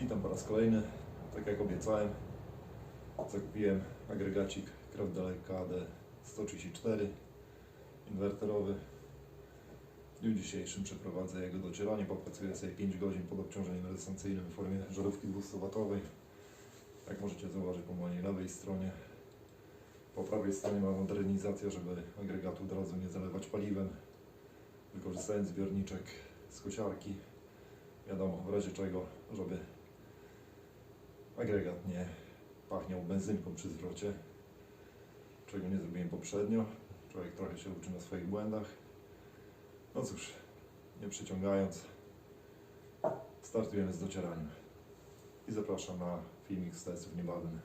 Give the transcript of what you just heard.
Witam po raz kolejny. Tak jak obiecałem, zakupiłem agregacik Kraftdelek KD 134 inwerterowy. W dniu dzisiejszym przeprowadzę jego docieranie. Popracuję sobie 5 godzin pod obciążeniem rezystancyjnym w formie żarówki 200W. Jak możecie zauważyć po mojej lewej stronie. Po prawej stronie mam modernizację, żeby agregatu od razu nie zalewać paliwem. Wykorzystałem zbiorniczek z kosiarki. Wiadomo, w razie czego, żeby agregat nie pachniał benzynką przy zwrocie, czego nie zrobiłem poprzednio. Człowiek trochę się uczy na swoich błędach. No cóż, nie przeciągając, startujemy z docieraniem. I zapraszam na filmik z testów niebawem.